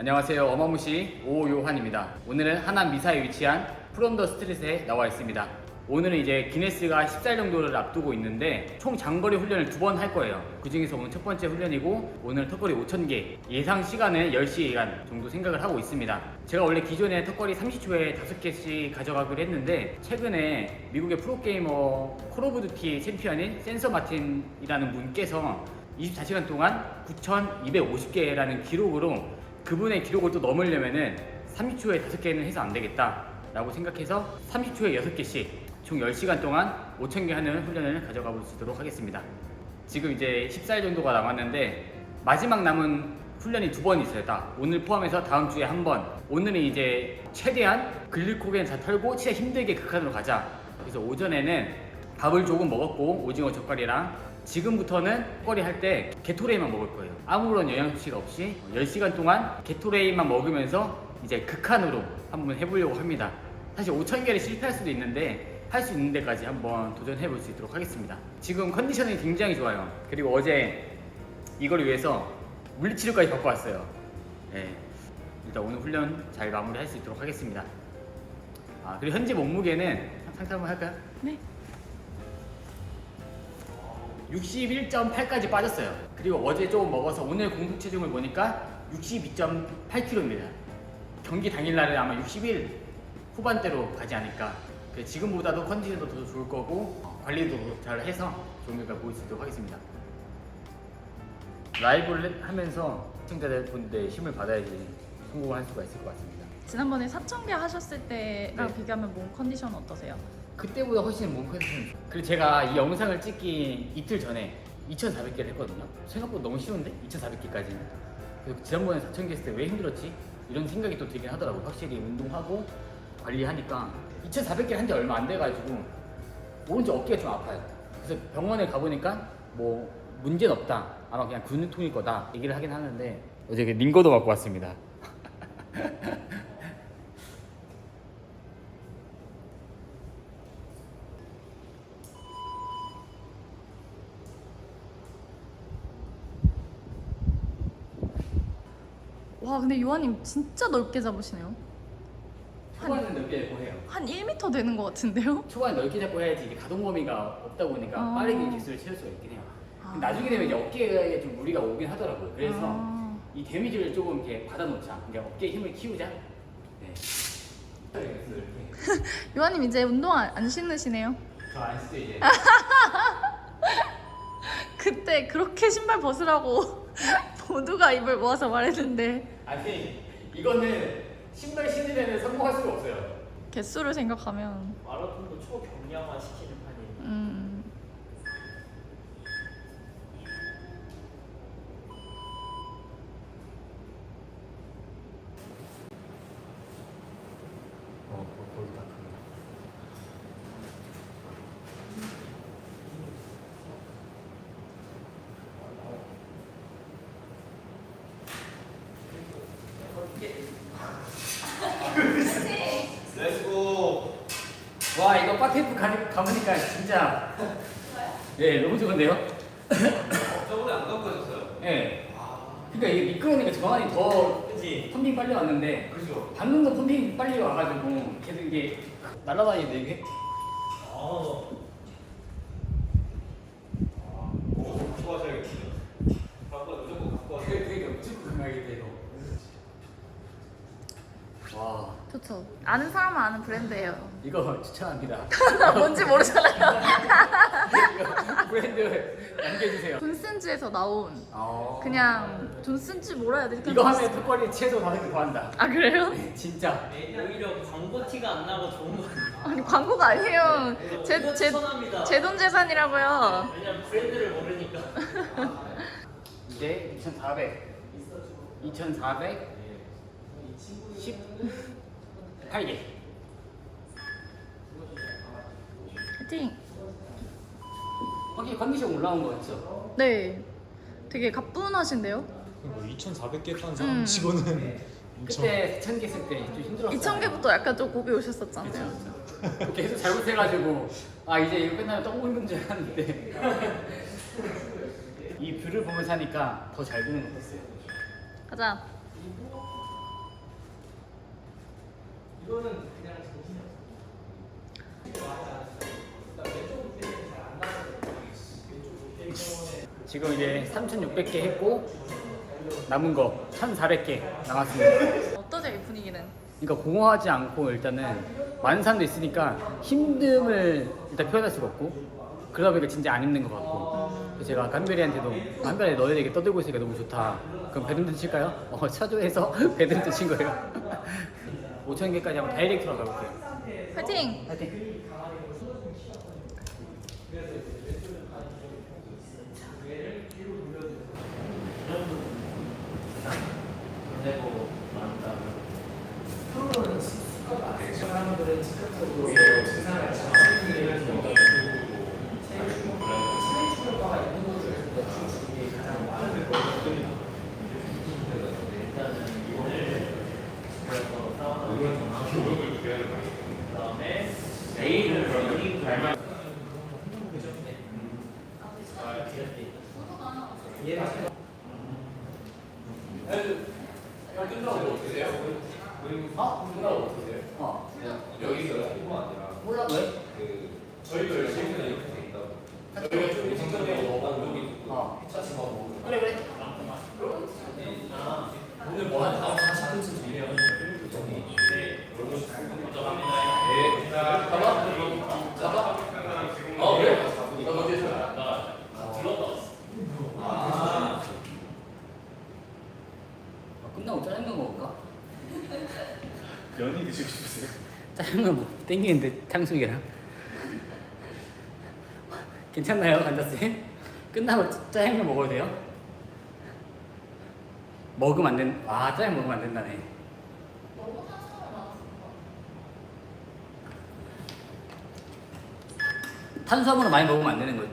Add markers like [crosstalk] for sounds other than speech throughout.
안녕하세요. 어마무시 오요한입니다. 오늘은 하남 미사에 위치한 프롬더 스트릿에 나와 있습니다. 오늘은 이제 기네스가 14일 정도를 앞두고 있는데 총 장거리 훈련을 두 번 할 거예요. 그 중에서 오늘 첫 번째 훈련이고 오늘 턱걸이 5,000개 예상 시간은 10시간 정도 생각을 하고 있습니다. 제가 원래 기존에 턱걸이 30초에 5개씩 가져가기로 했는데 최근에 미국의 프로게이머 콜 오브 듀티 챔피언인 센서 마틴이라는 분께서 24시간 동안 9,250개라는 기록으로 그분의 기록을 또 넘으려면은 30초에 5개는 해서 안 되겠다 라고 생각해서 30초에 6개씩 총 10시간 동안 5,000개 하는 훈련을 가져가 보도록 하겠습니다. 지금 이제 14일 정도가 남았는데 마지막 남은 훈련이 두 번 있어요. 딱 오늘 포함해서 다음 주에 한 번. 오늘은 이제 최대한 글리코겐 다 털고 진짜 힘들게 극한으로 가자. 그래서 오전에는 밥을 조금 먹었고 오징어 젓갈이랑 지금부터는 턱걸이 할때 게토레이만 먹을 거예요. 아무런 영양 소식 없이 10시간 동안 게토레이만 먹으면서 이제 극한으로 한번 해보려고 합니다. 사실 5,000개를 실패할 수도 있는데 할 수 있는 데까지 한번 도전해 볼 수 있도록 하겠습니다. 지금 컨디션이 굉장히 좋아요. 그리고 어제 이걸 위해서 물리치료까지 받고 왔어요. 네. 일단 오늘 훈련 잘 마무리할 수 있도록 하겠습니다. 아, 그리고 현재 몸무게는 상상 한번 할까요? 네. 61.8까지 빠졌어요. 그리고 어제 조금 먹어서 오늘 공복 체중을 보니까 62.8kg입니다. 경기 당일날은 아마 61 후반대로 가지 않을까. 그 지금보다도 컨디션도 더 좋을 거고 어, 관리도 잘 해서 좋은 결과 보일 수 있도록 하겠습니다. 라이브를 하면서 시청자들 분들의 힘을 받아야지 성공할 수가 있을 것 같습니다. 지난번에 4,000개 하셨을 때랑 네. 비교하면 몸 컨디션 어떠세요? 그때보다 훨씬 몸 컨디션 그리고 제가 이 영상을 찍기 이틀 전에 2,400개를 했거든요. 생각보다 너무 쉬운데? 2,400개까지는 그래서 지난번에 4,000개 했을 때 왜 힘들었지? 이런 생각이 또 들긴 하더라고요. 확실히 운동하고 관리하니까. 2,400개를 한 지 얼마 안 돼가지고 오른쪽 어깨가 좀 아파요. 그래서 병원에 가보니까 뭐 문제는 없다. 아마 그냥 근육통일 거다. 얘기를 하긴 하는데 어제 그 링거도 맞고 왔습니다 [laughs] 근데 요한님 진짜 넓게 잡으시네요. 초반은 넓게 잡고 해요 한 1m 되는 것 같은데요? 초반 넓게 잡고 해야지 이게 가동 범위가 없다 보니까 아. 빠르게 개수를 채울 수가 있긴 해요. 아. 근데 나중에 되면 이제 어깨에 좀 무리가 오긴 하더라고요. 그래서 아. 이 데미지를 조금 이렇게 받아놓자. 그러니까 어깨에 힘을 키우자. 네. [laughs] 요한님 이제 운동 안, 안 신으시네요. 저안 쓰죠 이제. [laughs] 그때 그렇게 신발 벗으라고 모두가 입을 모아서 말했는데 아니 이거는 신발 신으면 성공할 수가 없어요. 개수를 생각하면 마라톤도 초경량화 시키는 판이에요. 음 어, 거기 다 렛츠고. 와 이거 바테이프 가, 진짜 네 너무 좋은데요? 저번에 안 갖고 가셨어요? 네. 그러니까 이게 미끄러우니까 전환이 더 그지. 펌핑 빨리 왔는데 그죠. 방금도 펌핑 빨리 와가지고 계속 이게 날아다니는데 이게 아. 아, 그거 갖고 가셔야겠네요. 갖고 와, 무조건 갖고 와서. 되게 되게 무조건 강하게 돼요. 와 좋죠. 아는 사람은 아는 브랜드예요. 이거 추천합니다. [laughs] 뭔지 모르잖아요. 이거 브랜드 남겨주세요. 존슨즈에서 나온 어. 그냥 존슨즈 뭐라 해야 되지? 이거 하면 턱걸이 최소 다섯 개 더한다. 아 그래요? 진짜. 오히려 광고 티가 안 나고 좋은 거? 아니 광고가 아니에요. 제 이거 제 추천합니다. 제 돈 재산이라고요. 왜냐면 브랜드를 모르니까. [laughs] 이제 2,400. 2,400. 18개. 화이팅. 확실히 컨디션 올라온 거 같죠? 네. 되게 가뿐하신데요? 뭐 2,400개 딴 음. 사람 치고는 엄청 그때 1,000개 했을 때좀 힘들었어요. 2,000개부터 약간 좀 고비 오셨었잖아요. 계속 잘못해가지고 아 이제 이거 끝나면 똥 묻는 줄 알았는데 [laughs] 이 뷰를 보면서 하니까 더잘 되는 것 같았어요. 가자. 지금 이제 3,600개 했고 남은 거 1,400개 남았습니다. 어떠세요, 이 분위기는? 그러니까 공허하지 않고 일단은 많은 사람도 있으니까 힘듦을 일단 표현할 수가 없고 그러다 보니까 진짜 안 힘든 것 같고 그래서 제가 아까 한별이한테도 한별이 너네에게 떠들고 있으니까 너무 좋다 그럼 배드민턴 칠까요? 어 차조해서 [laughs] 배드민턴 친 거예요 5천 개까지 한번 다이렉트로 가볼게요. 파이팅! 화이팅! 어 여기서 이거 아니라 몰라 왜? 그 저희도 열심히 이렇게 돼 있다고. 저희가 좀 생각해 먹고 여기 있고 어 차치 먹고. 그래 그래 오늘 뭐한 40분쯤 되면 네. 네. 잡아? 잡아? 어, 그래. 나 먼저 줘. 아. 어, 끝나고 짜장면 먹을까? 면이 드시고 싶으세요? 짜장면 뭐 땡기는데 탕수육이랑 괜찮나요 간다쌤? 끝나고 짜- 짜장면 먹어도 돼요? 먹으면 안 된.. 아 짜장면 먹으면 안 된다네 탄수화물을 많이 먹으면 안 되는 거예요?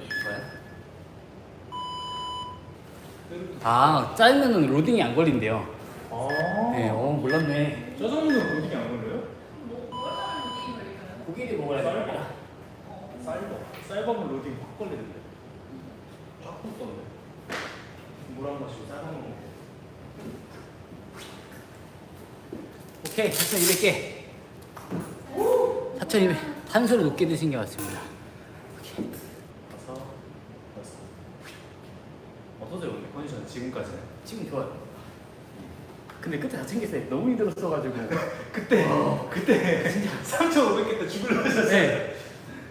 아 짜장면은 로딩이 안 걸린대요 아. 네, 어 몰랐네 짜장면은 로딩이 안 걸려요? 고기를 먹어야 되나? 쌀밥. 쌀밥은 로딩 확 걸리는데. 확 붙던데. 물한 마시고 쌀밥 먹고. 오케이 4,200개 4,200 탄수를 높게 드신 게 맞습니다 다섯, 여섯. 어떠세요, 근데 컨디션 지금까지는? 지금 좋아요 근데 끝에 다 챙겼어요 너무 힘들었어가지고 [laughs] 그때, 그때 3,500개 [laughs] 때 죽을라 하셨어요. 네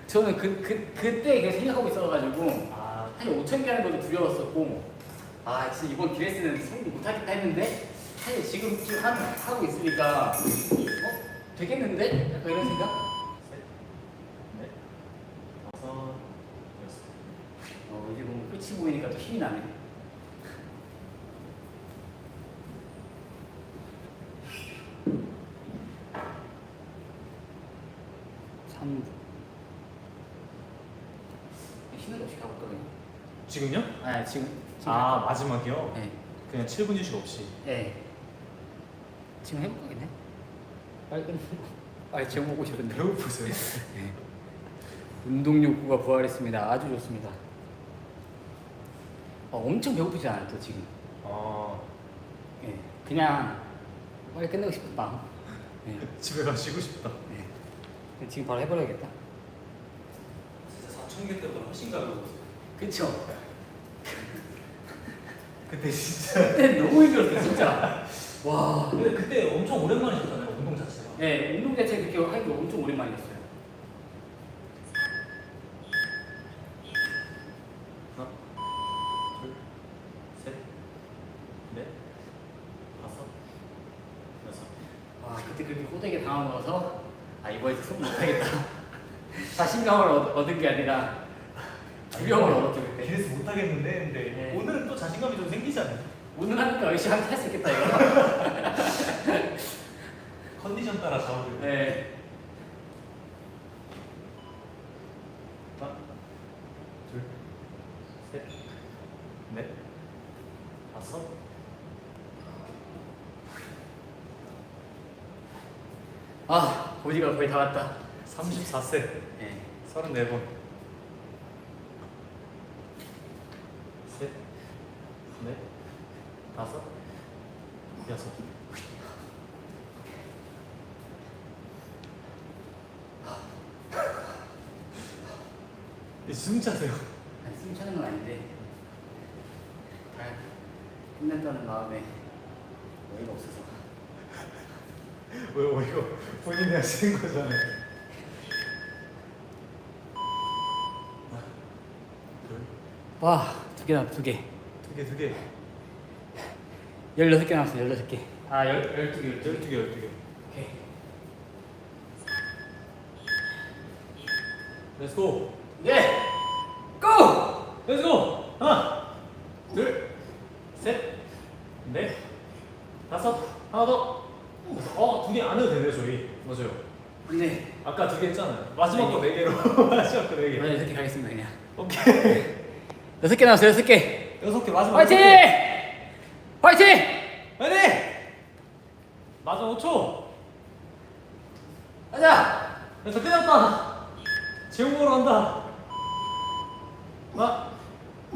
저는 그, 그, 그때 계속 생각하고 있어가지고 아, 한 5천 개 하는 것도 두려웠었고 아 진짜 이번 기레스는 성공 못하겠다 했는데 사실 지금 지금 한, 하고 있으니까 어? 되겠는데? 약간 이런 생각? 셋, 넷, 다섯, 여섯. 어 이제 뭔가 끝이 보이니까 또 힘이 나네 삼 쉬는 거 없이 가볼까 그냥? 지금요? 아 지금 지금 아, 마지막이요? 네. 그냥 7분 휴식 없이. 네. 지금 해볼까겠네? 빨리 [laughs] 끝. 아 지금 보고 싶은데. 배고프세요? [laughs] 운동 욕구가 부활했습니다. 아주 좋습니다. 어, 엄청 배고프지 않아요, 또 지금. 아, 예. 그냥 빨리 끝내고 싶은 마음. 예. [laughs] 집에 가시고 싶다. 예. 지금 바로 해버려야겠다. 진짜 4천 개 때보다 훨씬 가벼웠어요. 그쵸? 그때 진짜. [laughs] 그때 너무 힘들었어, 진짜. 와. 근데 그때 엄청 오랜만에 셨잖아요 운동 자체가 예, 운동 자체 그렇게 하기가 엄청 오랜만이었어요. 하나, 둘, 셋, 넷, 다섯, 여섯. 와, 그때 그렇게 호되게 당하고서 아, 이번에 수업 못하겠다. [laughs] 자신감을 얻, 얻은 게 아니라 두려움을 얻었죠, 그때. 기네스 못하겠는데 근데 네. 오늘은 또 자신감이 좀 생기지 않아요? 오늘 하니까 열심히 할수 있겠다, 이거. [laughs] 컨디션 따라 좌우되고 네. 하나, 둘, 셋, 넷, 다섯. 아, 고지가 거의 다 왔다. 34세, 네. 34번. 셋, 넷, 다섯, 여섯. 숨 차세요. 아니, 숨 차는 건 아닌데 다 끝난다는 마음에 어이가 없어서 왜요? 이거 본인이 하시는 거잖아요. 와 두 개 남았 두개 두 개, 두 개. 16개 남았어 16개 아 12개 12개 열두 개, 열두 개. 오케이 렛츠고 네 고! 렛츠고 하나 둘 셋 넷 다섯. 하나 더 어 두 개 안 해도 되네 저희. 맞아요. 네. 아까 두 개 했잖아요. 마지막 거 네. 개로. [laughs] 마지막 거 네 개. 이번에 6개 가겠습니다 그냥. 오케이. 6개 남았어 6개. 여섯 개 마지막 화이팅! 여섯 개. 화이팅! 화이팅! 마지막 5초. 가자! 됐어 끝났다. 재용 먹으러 간다. 하나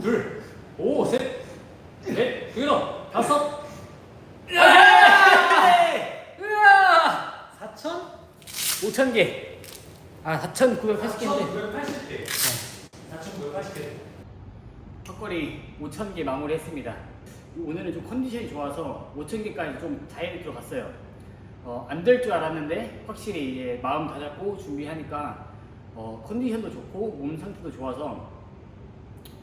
둘 오 셋넷 여섯 다섯. 으아! 4천? 5,000개. 아 4,980개인데 4,980개. 4,980개. 턱걸이 5,000개 마무리했습니다. 오늘은 좀 컨디션이 좋아서 5,000개까지 좀잘 들어갔어요. 어, 안될 줄 알았는데 확실히 이제 마음 다잡고 준비하니까 어, 컨디션도 좋고 몸 상태도 좋아서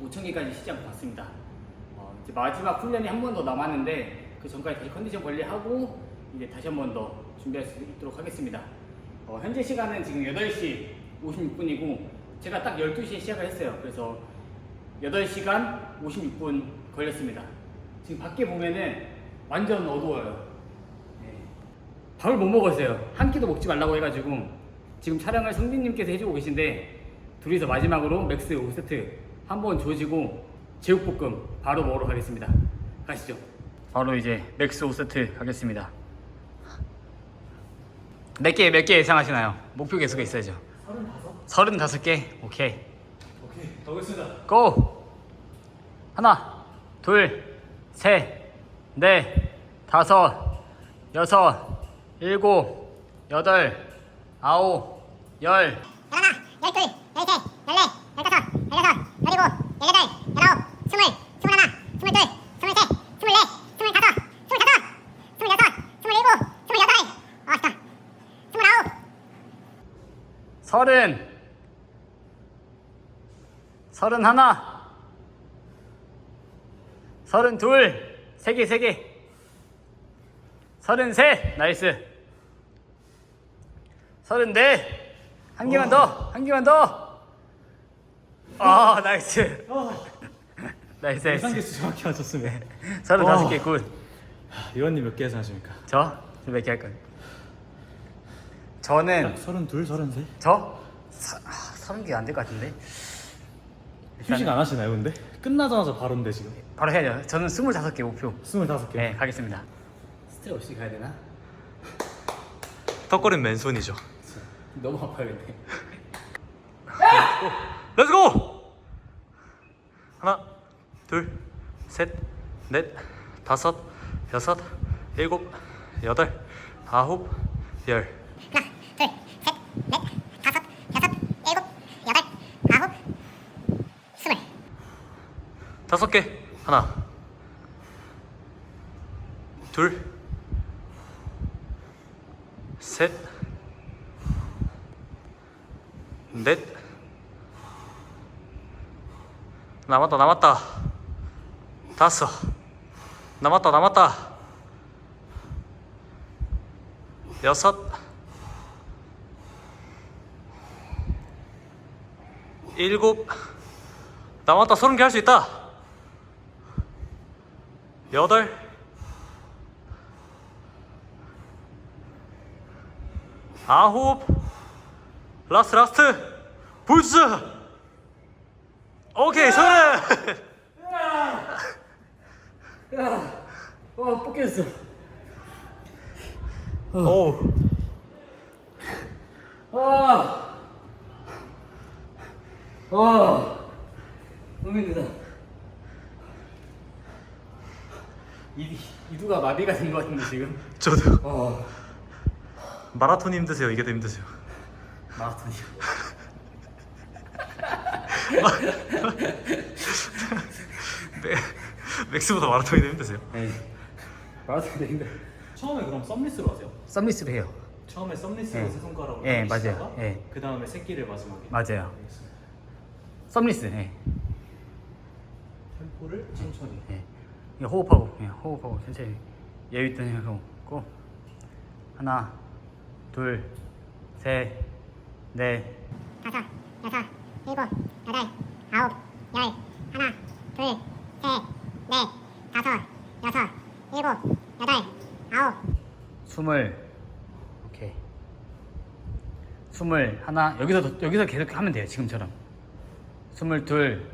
5,000개까지 시장 봤습니다. 어, 이제 마지막 훈련이 한 번 더 남았는데 그 전까지 다시 컨디션 관리하고 이제 다시 한 번 더 준비할 수 있도록 하겠습니다. 어, 현재 시간은 지금 8시 56분이고 제가 딱 12시에 시작을 했어요. 그래서 8시간 56분 걸렸습니다. 지금 밖에 보면은 완전 어두워요. 네. 밥을 못 먹었어요. 한 끼도 먹지 말라고 해가지고 지금 촬영을 성진님께서 해주고 계신데 둘이서 마지막으로 맥스 5세트 한번 조지고 제육볶음 바로 먹으러 가겠습니다. 가시죠. 바로 이제 맥스 5세트 가겠습니다. 몇 개, 몇 개 예상하시나요? 목표 계속 있어야죠. 35? 35개? 오케이. 오케이 가보겠습니다 고! 하나, 둘, 셋, 넷, 다섯, 여섯, 일곱, 여덟, 아홉, 열. 열하나, 열둘, 열셋, 열넷, 열여덟, 열아홉, 스물, 스물하나, 스물둘, 스물셋, 스물넷, 스물다섯, 스물다섯, 스물여섯, 스물일곱, 스물여덟, 아, 진짜. 스물아홉, 서른, 서른 하나, 서른 둘, 세 개, 세 개. 서른 셋, 나이스. 서른 넷, 한 개만 더, 한 개만 더. 아, 나이스. 나이스, 예상 나이스. 개수 정확히 맞췄으면. 서른 다섯 와. 개 굿. 이원님 몇 개 예상하십니까? 저? 저몇개 할까요? 저는 서른 둘, 서른 셋. 저? 서, 아, 서른 개안 될 것 같은데 휴식 안 하시나요, 근데? 끝나자마자 바로인데 지금. 바로 해야죠 저는 스물다섯 개 목표 스물다섯 개. 네 가겠습니다 스트레 없이 가야 되나? 턱걸이는 맨손이죠 너무 아파요 근데 [laughs] 렛츠고 하나 둘 셋 넷 다섯 여섯 일곱 여덟 아홉 열. 하나, 둘, 셋, 넷, 다섯, 여섯, 일곱, 여덟, 아홉, 스물. 다섯 개. 하나. 둘 셋 넷 남았다 남았다. 다섯 남았다 남았다. 여섯. 일곱. 남았다 서른 개 할 수 있다. 여덟. 아홉. 라스트 라스트. 불스 오케이 서른 와 뽑혔어. 오. 와 와, 너무 힘들다. 이, 이두가 마비가 된 것 같은데 지금? 저도 어. 마라톤 힘드세요? 이게 더 힘드세요? 마라톤이요 네. 맥스보다 마라톤이 더 힘드세요? 네. 마라톤도 힘들. 처음에 그럼 썸리스로 하세요? 썸리스로 해요. 처음에 썸리스로 네. 세 손가락으로 네, 맞아요. 네. 그 다음에 새끼를 마지막에 맞아요. 썸리스. 예. 템포를 천천히 예. 이게 호흡하고, 예, 호흡하고 천천히 여유 있던 생각하고 하나, 둘, 셋, 넷, 다섯, 여섯, 일곱, 여덟, 아홉, 열, 하나, 둘, 셋, 넷, 다섯, 여섯, 일곱, 여덟, 아홉, 스물, 오케이. 스물 하나 여기서 더- 여기서 계속 하면 돼요 지금처럼. 스물 둘,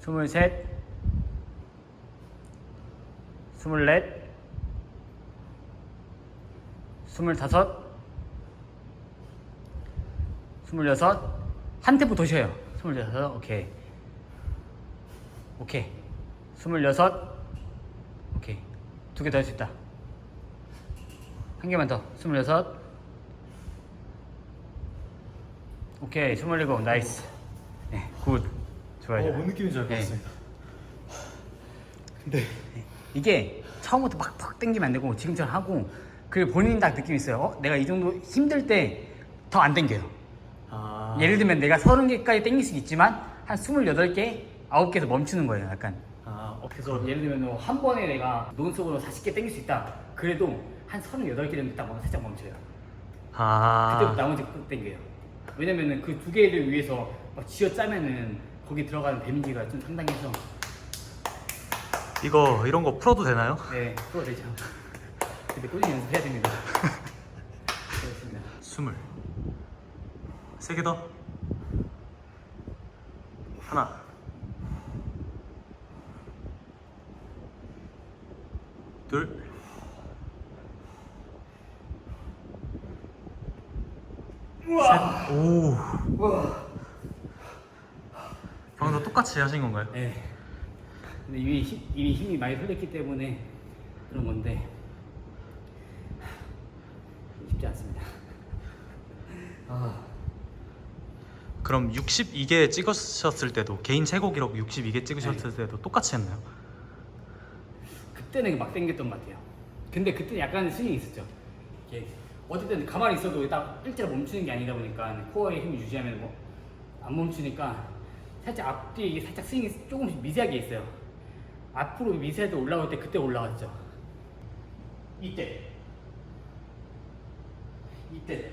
스물 셋, 스물 넷, 스물 다섯, 스물 여섯. 한 템포 더 쉬어요. 스물 여섯, 오케이. 오케이. 스물 여섯, 오케이. 두 개 더 할 수 있다. 한 개만 더. 스물여섯. 오케이. 스물일곱. 나이스. 네, 굿. 좋아요. 어. 뭔 느낌인지 알 것 네. 같습니다 근데 이게 처음부터 막팍 당기면 안 되고 지금처럼 하고 그리고 본인 딱 느낌이 있어요. 어? 내가 이 정도 힘들 때 더안 당겨요. 아 예를 들면 내가 30개까지 당길 수 있지만 한 28개, 9개에서 멈추는 거예요. 약간. 아 어, 그래서 예를 들면 뭐한 번에 내가 논속으로 40개 당길 수 있다. 그래도 한 38개 정도 딱 살짝 멈춰요. 아 그때부터 나머지 끝 땡겨요. 왜냐면은 그 두 개를 위해서 막 쥐어 짜면은 거기 들어가는 데미지가 좀 상당해서 이거 이런 거 풀어도 되나요? 네, 그거 되죠. 근데 꾸준히 연습해야 됩니다. [laughs] 그렇습니다. 스물 세 개 더 하나 둘 셋. 오. 방금 똑같이 하신 건가요? 네. 근데 이미, 힘, 이미 힘이 많이 풀렸기 때문에 그런 건데 쉽지 않습니다. 그럼 62개 찍으셨을 때도 개인 최고 기록 62개 찍으셨을 네. 때도 똑같이 했나요? 그때는 막 당겼던 것 같아요. 근데 그때 약간 스윙이 있었죠. 이게 어쨌든 가만히 있어도 딱 일자로 멈추는 게 아니다 보니까 코어의 힘을 유지하면 뭐 안 멈추니까 살짝 앞뒤에 이게 살짝 스윙이 조금씩 미세하게 있어요. 앞으로 미세하게 올라올 때 그때 올라갔죠. 이때. 이때.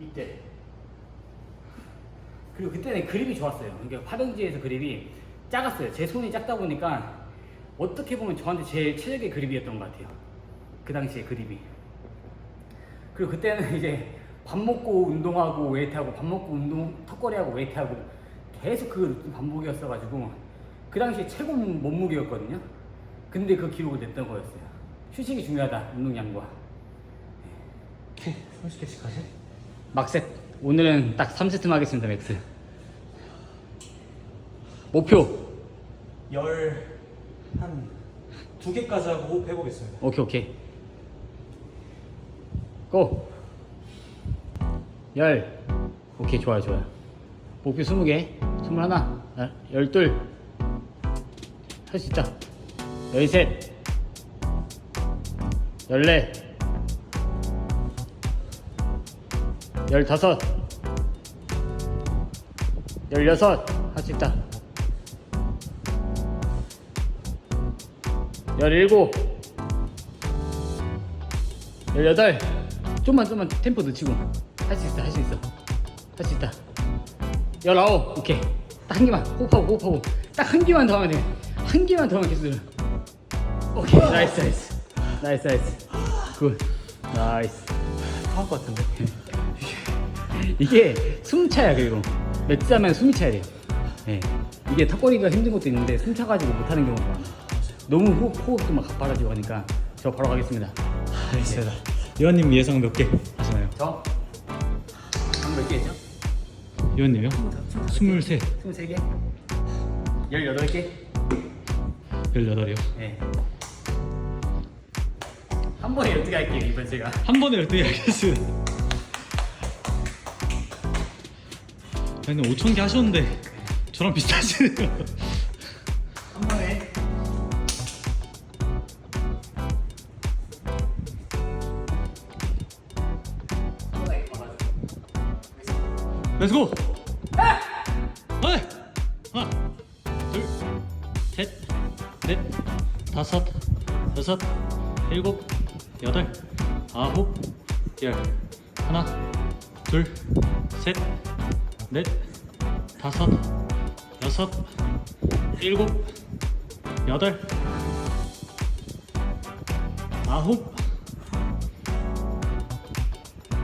이때. 그리고 그때는 그립이 좋았어요. 그러니까 파병지에서 그립이 작았어요. 제 손이 작다 보니까 어떻게 보면 저한테 제일 최적의 그립이었던 것 같아요. 그 당시에 그립이. 그리고 그때는 [laughs] 이제 밥 먹고 운동하고 웨이트하고 밥 먹고 운동 턱걸이하고 웨이트하고 계속 그 반복이었어가지고 그 당시에 최고 몸무게였거든요. 근데 그 기록을 냈던 거였어요. 휴식이 중요하다. 운동량과. 30개씩 하시? 막셋. 오늘은 딱 3세트만 하겠습니다 맥스. 목표. 열한두 개까지 하고 해보겠습니다. 오케이 오케이. 고! 열. 오케이 좋아요 좋아요. 목표 20개. 21 아, 열둘. 할수 있다 열셋 열다섯 열여섯 할 수 있다. 열일곱 열여덟. 좀만 좀만 템포 늦추고. 할 수 있어 할 수 있어. 할 수 있다. 열아홉. 오케이. 딱 한 개만. 호흡하고 호흡하고. 딱 한 개만 더 하면 돼한 개만 더 하면 계속 오케이. 나이스 나이스. 나이스 나이스. 굿. 나이스. 할것 같은데. 이게 숨 차야 그리고 맥주 하면 숨이 차야 돼요 예. 이게 턱걸이가 힘든 것도 있는데 숨 차가지고 못하는 경우가 많아요 너무 호흡, 호흡도 막 가빠라지고 하니까 저 바로 가겠습니다 알겠습니다. 요한님 예상 몇 개 하시나요? 저? 한몇 개죠? 요한님요? 23, 23개? 18개? 18이요. 네. 한 번에 12개 할게요, 이번 제가. 한 번에 12개 하겠습니다. 아니 5천 개 하셨는데 저랑 비슷하시네요. 한 번에 렛츠고! 하나, 둘, 셋, 넷, 다섯, 여섯, 일곱, 여덟, 아홉, 열. 하나, 둘, 셋, 넷, 다섯, 여섯, 일곱, 여덟, 아홉,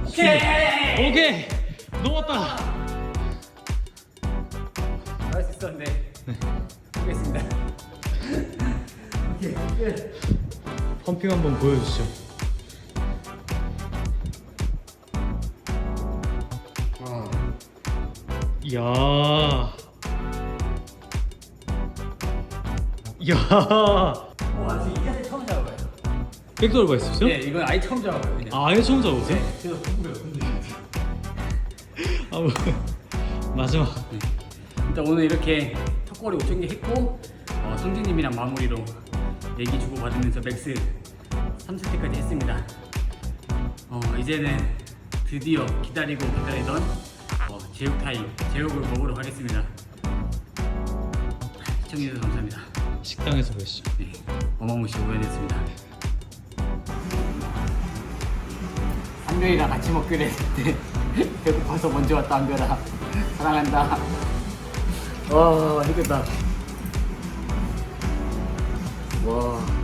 오케이! 오케이! 넘었다! 할 수 있었는데 하겠습니다. 펌핑 한번 보여주시죠. 야. 이야. 와 지금 이 자세 처음 잡아봐요. 백도어가 있었어요? 네 이건 아예 처음 잡아봐요 그냥. 아, 아예 처음 잡으세요? 그래서 궁금해요. 근데. [laughs] 아, 뭐. 마지막. 일단 오늘 이렇게 턱걸이 5천 개 했고 어, 성진님이랑 마무리로 얘기 주고 받으면서 맥스 3세트까지 했습니다. 어, 이제는 드디어 기다리고 기다리던 어, 제육 타임 제육을 먹으러 가겠습니다. 시청해주셔서 감사합니다. 식당에서 보시죠. 네, 어마무시 오연했습니다. 한별이랑 같이 먹기로 했는데 [laughs] 배고파서 먼저 왔다 한별아 사랑한다. 와 힘들다. 와.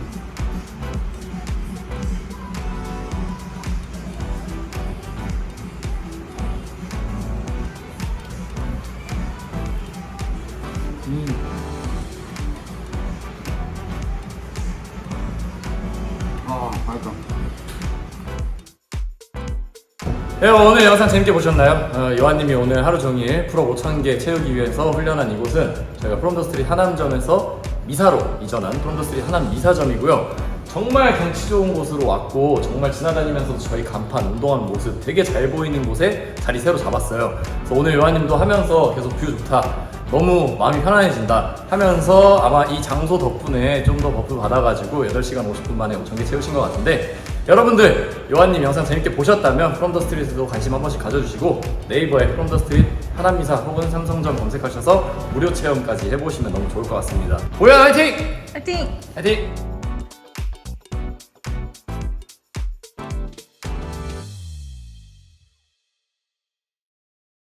네, 오늘 영상 재밌게 보셨나요? 어, 요한님이 오늘 하루 종일 프로 5,000개 채우기 위해서 훈련한 이곳은 저희가 프롬더스트리 하남점에서 미사로 이전한 프롬더스트리 하남 미사점이고요. 정말 경치 좋은 곳으로 왔고 정말 지나다니면서도 저희 간판 운동하는 모습 되게 잘 보이는 곳에 자리 새로 잡았어요. 그래서 오늘 요한님도 하면서 계속 뷰 좋다. 너무 마음이 편안해진다 하면서 아마 이 장소 덕분에 좀 더 버프 받아가지고 8시간 50분 만에 5,000개 채우신 것 같은데 여러분들 요한님 영상 재밌게 보셨다면 프롬 더 스트릿에도 관심 한 번씩 가져주시고 네이버에 프롬 더 스트릿 하남미사 혹은 삼성점 검색하셔서 무료 체험까지 해보시면 너무 좋을 것 같습니다 고현 화이팅! 파이팅! 화이팅!